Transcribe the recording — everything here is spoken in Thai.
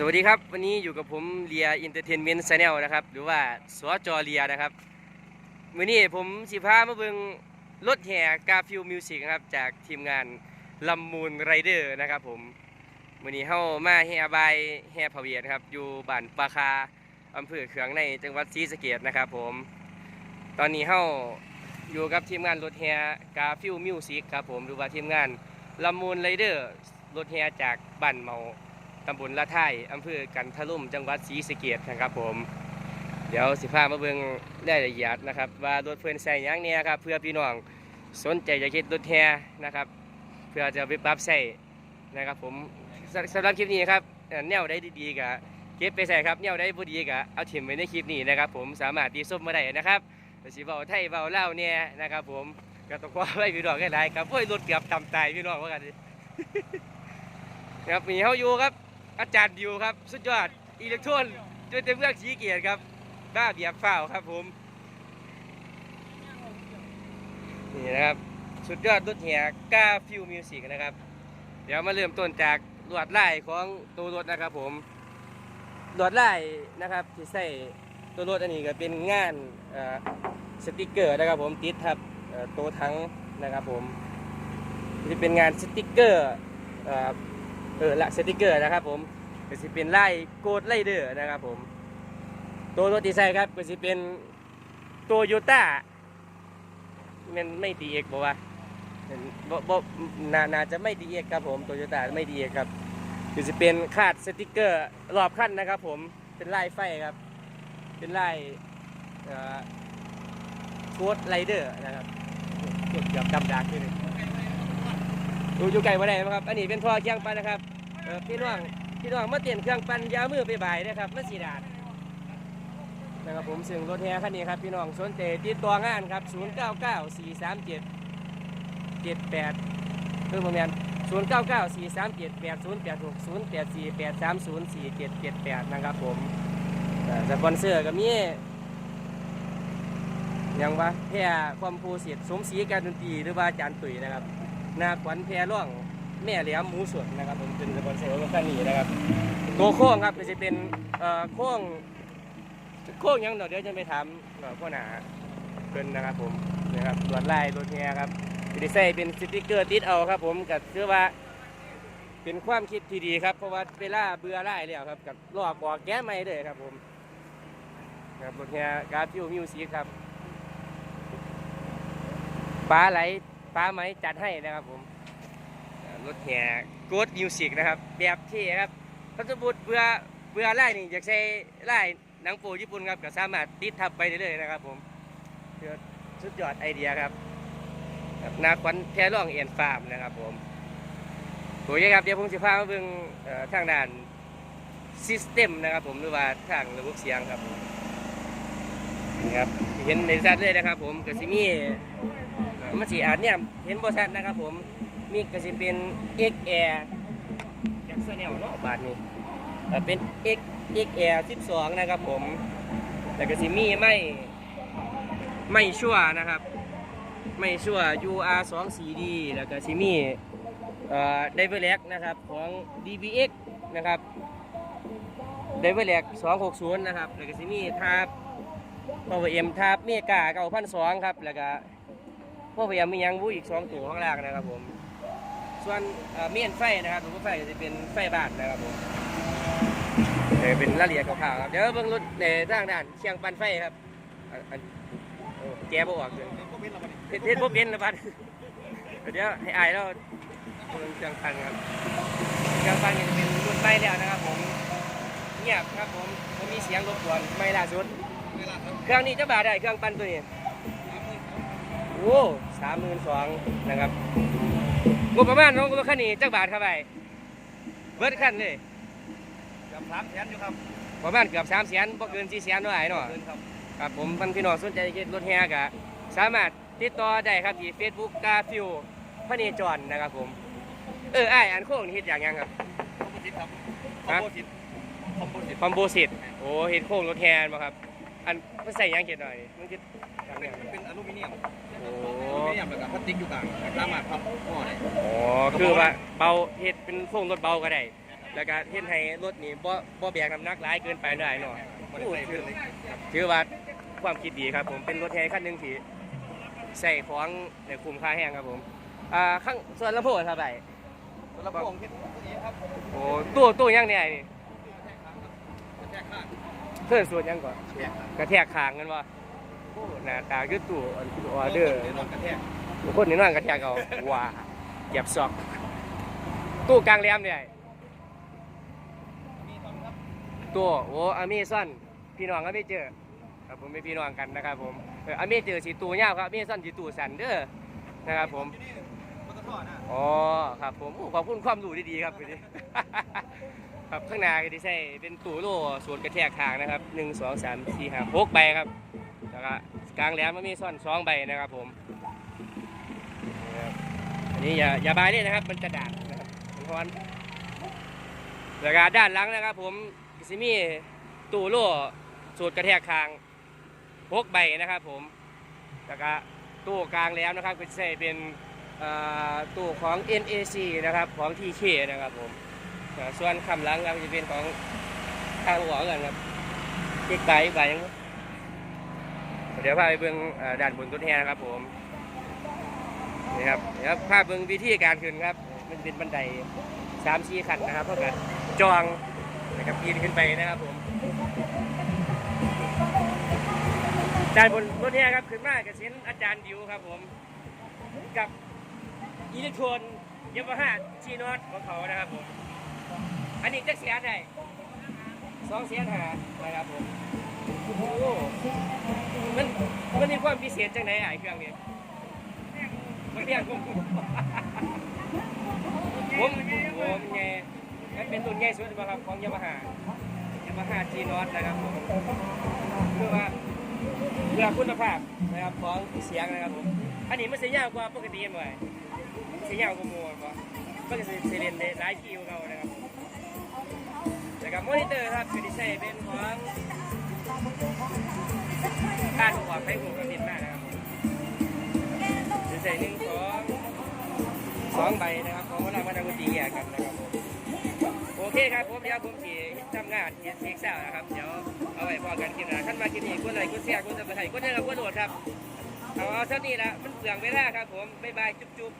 สวัสดีครับ วันนี้อยู่กับผมเลียอินเตอร์เทนเมนต์ชาแนลนะครับ หรือว่าสวจอเลียนะครับวันนี้ผมสิพามาเบิ่งรถแห่กาฟิวมิวสิกครับ จากทีมงานลำมูลไรเดอร์นะครับผมวันนี้เข้ามาแห่บายแห่พะเวียนครับ อยู่บ้านปาคาอำเภอเขืองในจังหวัดศรีสะเกษนะครับผม ตอนนี้เข้าอยู่กับทีมงานรถแห่กาฟิวมิวสิกครับผมหรือว่าทีมงานลำมูลไรเดอร์รถแห่จากบ้านเมา ตำบลละไทยอำเภอกันทะลุ่มจังหวัดศรีสะเกษนะครับผม เดี๋ยวสิพามาเบิ่งรายละเอียดนะครับ ว่ารถเพื่อนใส่ยังเนี่ยครับเพื่อพี่น้องสนใจจะคิดรถแฮนะครับ เพื่อจะไปปรับใส่นะครับผมสสำหรับคลิปนี้ครับเอ่อแนวได้ดีๆกับเก็บไปใส่ครับแนวได้บ่ดีกับเอาถิ่มไว้ในคลิปนี้นะครับผมสามารถตีส้มมาได้นะครับเดี๋ยวสิเบาไทยเบาเล่าเนี่ยนะครับผมก็ต้องขอไว้พี่น้องกันได้ครับโอ้ยรถเกือบตำตายพี่น้องว่ากันครับมีเขาอยู่ครับ อาจารย์ดิวครับ สุดยอดอิเล็กทรอนจนเต็มเมื่องสีเกียรติครับ บ้าเบียบเฝ้าวครับผม นี่นะครับ สุดยอดรถแห่ก้าฟิวมิวสิกนะครับ เดี๋ยวมาเริ่มต้นจากลวดลายของตัวรถนะครับผมลวดลายนะครับที่ใส่ตัวรถอันนี้ก็เป็นงานสติกเกอร์นะครับผมติดทับตัวทั้งนะครับผมที่เป็นงานสติกเกอร์ เออละสติกเกอร์นะครับผมก็สิเป็นไล่โกดไล่เดอร์นะครับผม ตัวรถที่ใส่ครับก็สิเป็นโตโยต้ามันไม่ดีเอกบอกว่าบ่บ่นาน่าจะไม่ดีเอกครับผมโตโยต้าไม่ดีเอกครับก็สิเป็นคาดสติกเกอร์รอบขั้นนะครับผมเป็นไล่ไฟครับ เป็นไล่เอ่อโกดไลเดอร์นะครับเกือบดำดากเลย ดูอยู่ไกลมาได้นะครับ อันนี้เป็นท่อเครื่องปั่นนะครับเออพี่น้องพี่น้องมาเตียนเครื่องปั่นยามือไปบ่ายนะครับมาสีดาดนะครับผมซึ่งรถแห่คันนี้ครับพี่น้องสนใจติดตัวงานครับ 0 9 9 4 3 7 7 8คือผมเรีย0 9 9 4 3 7 8 0 8 6 0 8 4 8 3 0 4 7 7 8 นะครับผมสปอนเซอร์ก็มีหยังวะแพร่ความภูสิทธิ์สมศรีการดนตรีหรือว่าอาจารย์ตุ๋ยนะครับ นาขวัญแพรร่องแม่เหลียมหมูสดนะครับผมเป็นสปอนเซอร์ของคันนี้นะครับตัวโค้งครับก็จะเป็นเอ่อโค้งโค้งยังเดี๋ยวเดียวจะไปถามเอ่อพ่อหนาเพิ่นนะครับผมนะครับตรวจลายรถแฮครับที่ได้ใส่เป็นสติกเกอร์ติดเอาครับผมก็คือว่า เป็นความคิดที่ดีครับเพราะว่าเวลาเบื่อไล่แล้วครับกับลอกออกแก้ใหม่เลยครับผมครับรถแฮกาฟิวมิวสิกครับปลาไหล ป้าไหมจัดให้นะครับผมรถแห่โกดมิวสิกนะครับ แบบที่ครับถ้าสมมติเบื่อเบื่อไล่นี่อยากใช้ไล่หนังโปญี่ปุ่นครับก็สามารถติดทับไปได้เลยๆนะครับผมเพื่อสุดยอดไอเดียครับนาควันแค่ร่องเอียนฟาร์มนะครับผมโอเคครับเดี๋ยวผมจะพามาเบิ่งทางด้านซิสเต็มนะครับผมหรือว่าทางระบบเสียงครับผมนี่ครับเห็นในชัดเลยนะครับผมก็สิมี มันสีอาจเนี่ยเห็นบริษัทนะครับผมมีก็สิเป็น X Air จากเสื้อแนวเนาะบาทนี้เอ่อเป็น X X Air 12 นะครับผมแล้วก็สิมีไม่ไม่ชั่วนะครับ ไม่ชั่ว UR 2 4D แล้วก็สิมีเอ่อ d i v e r l e c นะครับของ DBX นะครับ d i v e r l e c 260 นะครับ แล้วก็สิมีทาบ Power M ทาบเมกา9,200ครับ แล้วก็ พวกพยายามมียังบูอีกสองตัวข้างล่างนะครับผม ส่วนเอ่อเมียนไฟนะครับตัวไฟจะเป็นไฟบ้านนะครับผมเเป็นรายละเอียดคร่าวๆครับ เดี๋ยวเบิ่งรถในทางด้านเชียงปันไฟครับอันอันโอ้แกบ่ออกเลยเฮ็ดเฮ็ดบ่เป็นนะบัดเดี๋ยวให้อายเราเบิ่งเชียงปันครับเชียงปันจะเป็นรุ่นใหม่แล้วนะครับผมเงียบครับผมไม่มีเสียงรบกวนไม่ล่าสุดเครื่องนี้จะบาทได้เครื่องปั้นตัวนี้ โอ้สามหมื่นสองนะครับงบประมาณของรถคันนี้จักบาทครับไปเบิดคันเลยเกือบสามแสนอยู่ครับประมาณเกือบสามแสนบ่เกินสี่แสนเท่าไหร่เนาะเกินครับครับผมท่านพี่น้องสนใจรถแฮกะสามารถติดต่อได้ครับที่ Facebook กาฟิวพระเนจรนะครับผม เออไอ้ายอันโค้งนี่เฮ็ดอย่างยังครับคอมโพสิตครับคอฮะมโพสิตคอมโพสิตคอมโบสิตโอ้เฮ็ดโค้งรถแฮมาครับ อันมันใส่หยังเฮ็ดหน่อยมันคืออย่างเป็เนี้นเป็นอลูมิเนียมโอ้อลูมิเนียมแล้วก็พลาสติกอยู่กลางสามารถพับห่อได้อ๋อคือว่าเบาเฮ็ดเป็นโค้งรถเบาก็ได้ แล้วก็เฮ็ดให้รถนี่บ่บ่แบกน้ำหนักหลายเกินไปหน่อยเนาะบริโอ้ใส่ถือเลยครับถือว่าความคิดดีครับ ผมเป็นรถแห่คันหนึงที่ใส่ของในคุ้มค่าแห้งครับผมอ่าข้างส่วนลำโพงครับไอ้ตัวละพงเฮ็ดตัวนี้ครับโอ้ตู้ตู้ยังเนี่ยไอ้นี่กระแทกข้างเพิ่นส่วนยัง ก่อนกระแทกข้างกระแทกคางกันวะโอ้หน้าตาคือตู้ออเดอร์เดี๋ยวโดนกระแทกคนนี่นั่งกระแทกเอาว้าเหยียบซอก ตู้กลางแหลมเนี่ยมีตอนครับตัวโอ้อเมซอนพี่น้องก็ไม่เจอครับผมเป็นพี่น้องกันนะครับผมเอออเมเจอสีตัวยาวครับอเมซอนสีตูสันเด้อนะครับผมที่นี่ปตทนะอ๋อครับผมโอ้ขอบคุณความรู้ดีๆครับวันนี้ ครับข้างหน้าก็ที่ใช้เป็นตู้โล่ส่วนกระแทกคางนะครับหนึ่งสองสามสี่ห้าหกใบครับแล้วก็กลางแหลมมันมีซ่อนสองใบนะครับผมอันนี้อย่าอย่าบายเลยนะครับ มันจะด่างนะครับมันร้อนแล้วก็ด้านหลังนะครับ ผมซิมีตู้โล่สูตรกระแทกคางหกใบนะครับ ผมแล้วก็ตู้กลางแหลมนะครับก็จะใช้เป็นตู้ของ NAC นะครับของ TK นะครับผม ส่วนคำหลังครับจะเป็นของทางหัวกันครับอีกใบอีกใบหนึงเดี๋ยวพาไปเบิ่งเอ่อด้านบนต้นแฮนะครับผมนี่ครับเดี๋ยวพาเบิ่งวิธีการขึ้นครับ มันเป็นบันไดสามสี่ขั้นนะครับเพื่อกันจองนะครับปีนขึ้นไปนะครับผมด้านบนต้นแฮครับขึ้นมากับเส้นอาจารย์ดิวครับผมกับอิเล็กทรนยามาฮ่าชีนอตของเขานะครับผม จักเสียได้สองเสียหานะครับผมโอ้โหมันมันมีความพิเศษจังไหนไอ้เครื่องนี้มันเรียกผมผมผมไงมันเป็นตัวใหญ่สุดป่ะครับของยามาฮ่ายามาฮ่าจีนอตนะครับผมเพื่อว่าเพื่อคุณภาพนะครับของเสียงนะครับผมอันนี้มันเสียยาวกว่าปกติหน่อยเสียยาวกว่าหมูกว่าก็จะเสียเล่นได้หลายคิวเรานะครับ แล้วก็มอนิเตอร์ครับคือที่ใช้เป็นของการประกอบไฟหูกระดิ่งมากนะครับจะใส่หนึ่งสองสองใบนะครับของเรามาทำกุฏิแยกกันนะครับโอเคครับผมเดี๋ยวผมสีทำงานเฮ็ดเซ็กซ์แล้วนะครับเดี๋ยวเอาไว้พอกันคลิปหน้าขั้นมาคลิปนี้กดไลค์กดแชร์กดซับสไครต์กดเด้อกับกดโดดครับเอาเอาเท่านี้ละมันเปลืองเวลาครับผมบ๊ายบายจุ๊บ